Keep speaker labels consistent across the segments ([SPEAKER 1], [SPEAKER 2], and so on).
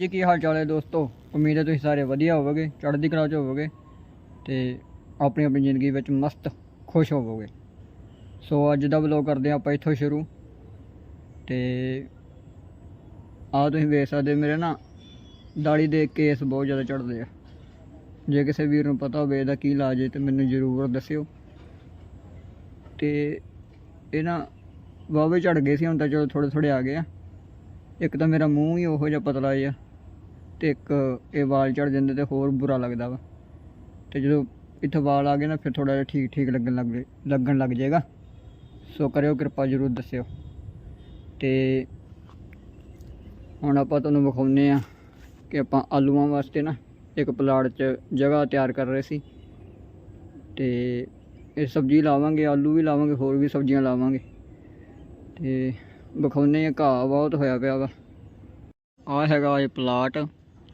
[SPEAKER 1] ਜੀ, ਕੀ ਹਾਲ ਚਾਲ ਹੈ ਦੋਸਤੋ? ਉਮੀਦ ਹੈ ਤੁਸੀਂ ਸਾਰੇ ਵਧੀਆ ਹੋਵੋਗੇ, ਚੜ੍ਹਦੀ ਕਲਾ 'ਚ ਹੋਵੋਗੇ ਤੇ ਆਪਣੀ ਆਪਣੀ ਜ਼ਿੰਦਗੀ ਵਿੱਚ ਮਸਤ ਖੁਸ਼ ਹੋਵੋਗੇ। ਸੋ ਅੱਜ ਦਾ ਵਲੋਗ ਕਰਦੇ ਹਾਂ ਆਪਾਂ ਇੱਥੋਂ ਸ਼ੁਰੂ। ਤੇ ਆ ਤੁਸੀਂ ਵੇਖ ਸਕਦੇ ਮੇਰੇ ਨਾ ਦਾੜੀ ਦੇ ਕੇਸ ਬਹੁਤ ਜ਼ਿਆਦਾ ਚੜ੍ਹਦੇ ਆ। ਜੇ ਕਿਸੇ ਵੀਰ ਨੂੰ ਪਤਾ ਹੋਵੇ ਇਹਦਾ ਕੀ ਇਲਾਜ ਹੈ ਤੇ ਮੈਨੂੰ ਜ਼ਰੂਰ ਦੱਸਿਓ। ਤੇ ਇਹ ਨਾ ਵਾਵੇ ਝੜ ਗਏ ਸੀ, ਹੁਣ ਤਾਂ ਚਲੋ ਥੋੜੇ ਥੋੜੇ ਆ ਗਏ ਆ। ਇੱਕ ਤਾਂ ਮੇਰਾ ਮੂੰਹ ਹੀ ਉਹੋ ਜਿਹਾ ਪਤਲਾ ਜਿਹਾ। ਤੇ ਇੱਕ ਇਹ ਵਾਲ ਝੜ ਜਾਂਦੇ ਤੇ ਹੋਰ ਬੁਰਾ ਲੱਗਦਾ ਵਾ। ਤੇ ਜਦੋਂ ਇੱਥੇ ਵਾਲ ਆ ਗਏ ਨਾ, ਫਿਰ ਥੋੜਾ ਜਿਹਾ ਠੀਕ ਠੀਕ ਲੱਗਣ ਲੱਗ ਲੱਗਣ ਲੱਗ ਜਾਏਗਾ। ਸੋ ਕਰਿਓ ਕਿਰਪਾ, ਜ਼ਰੂਰ ਦੱਸਿਓ। ਤੇ ਹੁਣ ਆਪਾਂ ਤੁਹਾਨੂੰ ਵਿਖਾਉਂਦੇ ਆ ਕਿ ਆਪਾਂ ਆਲੂਆਂ ਵਾਸਤੇ ਨਾ ਇੱਕ ਪਲਾਟ 'ਚ ਜਗ੍ਹਾ ਤਿਆਰ ਕਰ ਰਹੇ ਸੀ। ਤੇ ਇਹ ਸਬਜ਼ੀ ਲਾਵਾਂਗੇ, ਆਲੂ ਵੀ ਲਾਵਾਂਗੇ, ਹੋਰ ਵੀ ਸਬਜ਼ੀਆਂ ਲਾਵਾਂਗੇ। ਤੇ ਵਿਖਾਉਂਦੇ ਆ ਘਾਹ ਬਹੁਤ ਹੋਇਆ ਪਿਆ ਵਾ। ਆ ਹੈਗਾ ਇਹ ਪਲਾਟ।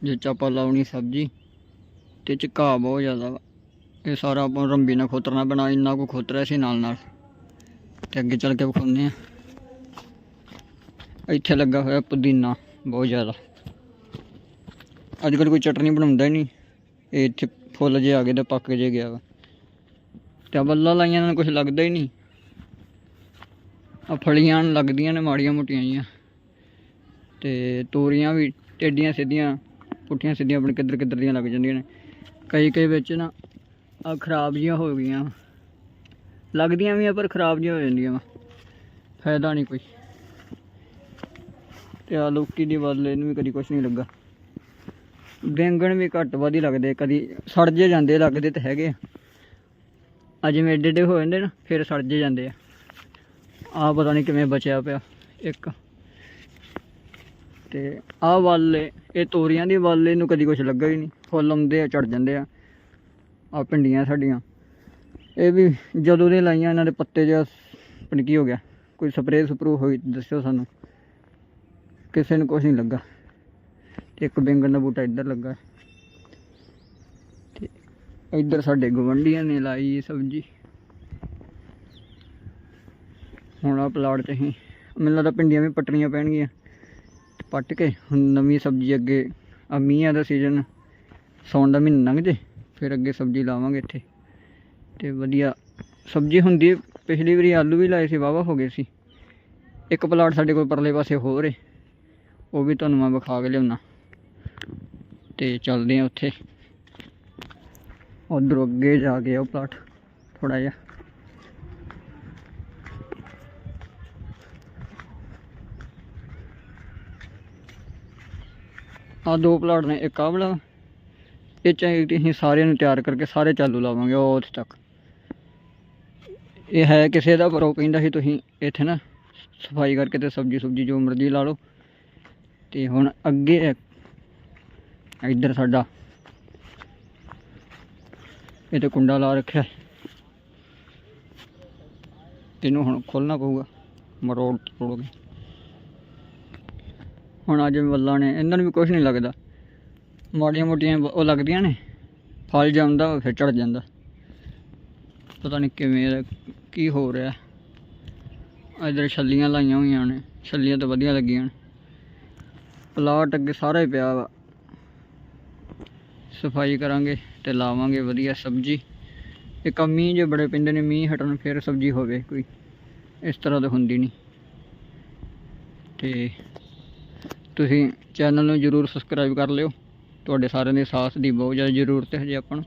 [SPEAKER 1] ਜਿਹ 'ਚ ਆਪਾਂ ਲਾਉਣੀ ਸਬਜ਼ੀ ਤੇ 'ਚ ਘਾਹ ਬਹੁਤ ਜ਼ਿਆਦਾ ਵਾ। ਇਹ ਸਾਰਾ ਆਪਾਂ ਰੰਬੀ ਨਾਲ ਖੋਤਰਨਾ ਪੈਣਾ ਇੰਨਾ ਕੁ ਖੋਤਰਿਆ ਸੀ ਨਾਲ ਨਾਲ। ਤੇ ਅੱਗੇ ਚੱਲ ਕੇ ਵਿਖਾਉਂਦੇ ਆ ਇੱਥੇ ਲੱਗਾ ਹੋਇਆ ਪੁਦੀਨਾ ਬਹੁਤ ਜ਼ਿਆਦਾ। ਅੱਜ ਕੱਲ੍ਹ ਕੋਈ ਚਟਨੀ ਬਣਾਉਂਦਾ ਹੀ ਨਹੀਂ। ਇਹ ਇੱਥੇ ਫੁੱਲ ਜੇ ਆ ਗਏ ਤੇ ਪੱਕ ਜੇ ਗਿਆ ਵਾ। ਤੇ ਆਹ ਲਾਈਆਂ ਨਾਲ ਕੁਝ ਲੱਗਦਾ ਹੀ ਨਹੀਂ। ਆ ਫਲੀਆਂ ਲੱਗਦੀਆਂ ਨੇ ਮਾੜੀਆਂ ਮੋਟੀਆਂ ਜੀਆਂ ਤੇ ਤੋਰੀਆਂ ਵੀ ਟੇਡੀਆਂ ਸਿੱਧੀਆਂ। ਪੁੱਠੀਆਂ ਸਿੱਧੀਆਂ ਆਪਣੇ ਕਿੱਧਰ ਕਿੱਧਰ ਦੀਆਂ ਲੱਗ ਜਾਂਦੀਆਂ ਨੇ। ਕਈ ਕਈ ਵਿੱਚ ਨਾ ਆ ਖਰਾਬ ਜੀਆਂ ਹੋ ਗਈਆਂ ਲੱਗਦੀਆਂ ਵੀ ਆ ਪਰ ਖਰਾਬ ਜੀਆਂ ਹੋ ਜਾਂਦੀਆਂ ਵਾ। ਫਾਇਦਾ ਨਹੀਂ ਕੋਈ। ਤੇ ਆ ਲੋਕੀ ਦੀ ਵੱਲ ਇਹਨੂੰ ਵੀ ਕਦੀ ਕੁਛ ਨਹੀਂ ਲੱਗਾ। ਬੈਂਗਣ ਵੀ ਘੱਟ ਵੱਧ ਹੀ ਲੱਗਦੇ ਕਦੀ ਸੜ ਜੇ ਜਾਂਦੇ ਲੱਗਦੇ ਤਾਂ ਹੈਗੇ ਆ। ਆ ਜਿਵੇਂ ਏਡੇ ਏਡੇ ਹੋ ਜਾਂਦੇ ਨਾ, ਫਿਰ ਸੜ ਜੇ ਜਾਂਦੇ ਆ। ਆ ਪਤਾ ਨਹੀਂ ਕਿਵੇਂ ਬਚਿਆ ਪਿਆ। ਇੱਕ ਤੇ ਆਹ ਵਾਲੇ, ਇਹ ਤੋਰੀਆਂ ਦੀ ਵੱਲ, ਇਹਨੂੰ ਕਦੀ ਕੁਛ ਲੱਗਾ ਹੀ ਨਹੀਂ। ਫੁੱਲ ਆਉਂਦੇ ਆ ਚੜ ਜਾਂਦੇ ਆ। ਆ ਭਿੰਡੀਆਂ ਸਾਡੀਆਂ। ਇਹ ਵੀ ਜਦੋਂ ਦੇ ਲਾਈਆਂ, ਇਹਨਾਂ ਦੇ ਪੱਤੇ ਜਿਹਾ ਪਣ ਹੋ ਗਿਆ। ਕੋਈ ਸਪਰੇਅ ਸਪਰੂ ਹੋਈ, ਦੱਸਿਓ ਸਾਨੂੰ। ਕਿਸੇ ਨੂੰ ਕੁਛ ਨਹੀਂ ਲੱਗਾ। ਤੇ ਇੱਕ ਬੈਂਗਣ ਦਾ ਬੂਟਾ ਇੱਧਰ ਲੱਗਾ। ਹੈ। ਤੇ ਇੱਧਰ ਸਾਡੇ ਗਵੰਡੀਆਂ ਨੇ ਲਾਈ ਸਬਜ਼ੀ। ਹੁਣ ਆ ਪਲਾਟ 'ਚ ਅਸੀਂ ਮੈਨੂੰ ਲੱਗਦਾ ਪਿੰਡੀਆਂ ਵੀ ਪੱਟਣੀਆਂ ਪੈਣਗੀਆਂ। ਪੱਟ ਕੇ ਹੁਣ ਨਵੀਂ ਸਬਜ਼ੀ ਅੱਗੇ ਆ ਮੀਂਹਾਂ ਦਾ ਸੀਜ਼ਨ ਸੌਣ ਦਾ ਮਹੀਨਾ ਲੰਘ ਜੇ, ਫਿਰ ਅੱਗੇ ਸਬਜ਼ੀ ਲਾਵਾਂਗੇ ਇੱਥੇ। ਤੇ ਵਧੀਆ ਸਬਜ਼ੀ ਹੁੰਦੀ ਹੈ। ਪਿਛਲੀ ਵਾਰੀ ਆਲੂ ਵੀ ਲਾਏ ਸੀ ਵਾਵਾ ਹੋ ਗਏ ਸੀ। ਇੱਕ ਪਲਾਟ ਸਾਡੇ ਕੋਲ ਪਰਲੇ ਪਾਸੇ ਹੋਰ ਏ, ਉਹ ਵੀ ਤੁਹਾਨੂੰ ਮੈਂ ਵਿਖਾ ਕੇ ਲਿਆਉਣਾ ਤੇ ਚੱਲਦੇ ਆ ਉੱਥੇ। ਉਧਰ ਅੱਗੇ ਜਾ ਕੇ ਉਹ ਪਲਾਟ ਥੋੜਾ ਜਿਹਾ। ਆ ਦੋ ਪਲਾਟ ਨੇ, ਇੱਕ ਆਹ ਵਾਲਾ। ਇਹ ਚਾਹੀਦੀ ਅਸੀਂ ਸਾਰਿਆਂ ਨੂੰ ਤਿਆਰ ਕਰਕੇ ਸਾਰੇ ਚਾਲੂ ਲਾਵਾਂਗੇ ਉਹ ਉੱਥੇ ਤੱਕ। ਇਹ ਹੈ ਕਿਸੇ ਦਾ ਪਰ ਉਹ ਕਹਿੰਦਾ ਸੀ ਤੁਸੀਂ ਇੱਥੇ ਨਾ ਸਫ਼ਾਈ ਕਰਕੇ ਤੇ ਸਬਜ਼ੀ ਸੁਬਜੀ ਜੋ ਮਰਜ਼ੀ ਲਾ ਲਓ। ਤੇ ਹੁਣ ਅੱਗੇ ਇੱਧਰ ਸਾਡਾ। ਇਹ ਤੇ ਕੁੰਡਾ ਲਾ ਰੱਖਿਆ। ਇਹਨੂੰ ਹੁਣ ਖੋਲਣਾ ਪਊਗਾ। ਮਰੋੜ ਤੋੜੋਗੇ ਹੁਣ ਅੱਜ ਵੱਲਾਂ ਨੇ, ਇਹਨਾਂ ਨੂੰ ਵੀ ਕੁਝ ਨਹੀਂ ਲੱਗਦਾ। ਮਾੜੀਆਂ ਮੋਟੀਆਂ ਉਹ ਲੱਗਦੀਆਂ ਨੇ, ਫਲ ਜਾਂਦਾ ਫਿਰ ਚੜ ਜਾਂਦਾ। ਪਤਾ ਨਹੀਂ ਕਿਵੇਂ ਕੀ ਹੋ ਰਿਹਾ। ਇਧਰ ਛੱਲੀਆਂ ਲਾਈਆਂ ਹੋਈਆਂ ਨੇ, ਛੱਲੀਆਂ ਤਾਂ ਵਧੀਆ ਲੱਗੀਆਂ ਨੇ। ਪਲਾਟ ਅੱਗੇ ਸਾਰਾ ਹੀ ਪਿਆ ਵਾ। ਸਫ਼ਾਈ ਕਰਾਂਗੇ ਤੇ ਲਾਵਾਂਗੇ ਵਧੀਆ ਸਬਜ਼ੀ। ਇੱਕ ਆਹ ਮੀਂਹ ਜੇ ਬੜੇ ਪੈਂਦੇ ਨੇ, ਮੀਂਹ ਹਟਣ ਫਿਰ ਸਬਜ਼ੀ ਹੋਵੇ ਕੋਈ। ਇਸ ਤਰ੍ਹਾਂ ਤਾਂ ਹੁੰਦੀ ਨਹੀਂ। ਤੇ ਤੁਸੀਂ ਚੈਨਲ ਨੂੰ ਜਰੂਰ ਸਬਸਕ੍ਰਾਈਬ ਕਰ ਲਿਓ। ਤੁਹਾਡੇ ਸਾਰਿਆਂ ਦੇ ਸਾਥ ਦੀ ਬਹੁਤ ਜ਼ਿਆਦਾ ਜ਼ਰੂਰਤ ਹੈ ਹਜੇ ਆਪਾਂ ਨੂੰ।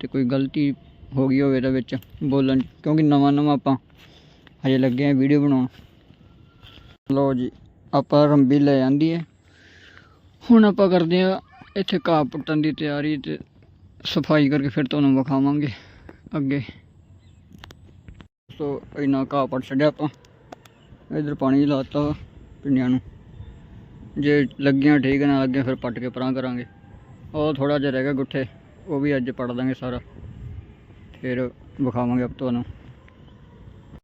[SPEAKER 1] ਤੇ ਕੋਈ ਗਲਤੀ ਹੋ ਗਈ ਹੋਵੇ ਤਾਂ ਵਿੱਚ ਬੋਲਣ ਕਿਉਂਕਿ ਨਵਾਂ ਨਵਾਂ ਆਪਾਂ ਹਜੇ ਲੱਗੇ ਆ ਵੀਡੀਓ ਬਣਾਉਣ। ਲਓ ਜੀ, ਆਪਾਂ ਰੰਬੀ ਲੈ ਜਾਂਦੀ ਹੈ ਹੁਣ ਆਪਾਂ ਕਰਦੇ ਆ ਇੱਥੇ ਘਾਹ ਪੁੱਟਣ ਦੀ ਤਿਆਰੀ ਤੇ ਸਫ਼ਾਈ ਕਰਕੇ ਫਿਰ ਤੁਹਾਨੂੰ ਵਿਖਾਵਾਂਗੇ ਅੱਗੇ। ਸੋ ਇੰਨਾ ਘਾਹ ਪੱਟ ਛੱਡਿਆ ਆਪਾਂ। ਇਧਰ ਪਾਣੀ ਲਾਤਾ ਵਾ ਪਿੰਡਿਆਂ ਨੂੰ। ਜੇ ਲੱਗੀਆਂ ਠੀਕ ਨਾ ਲੱਗੀਆਂ, ਫਿਰ ਪੱਟ ਕੇ ਪਰਾਂ ਕਰਾਂਗੇ। ਉਹ ਥੋੜਾ ਜਿਹਾ ਰਹਿ ਗਿਆ ਗੁੱਠੇ, ਉਹ ਵੀ ਅੱਜ ਪੜ ਦਾਂਗੇ ਸਾਰਾ। ਫਿਰ ਵਿਖਾਵਾਂਗੇ ਆਪ ਤੁਹਾਨੂੰ।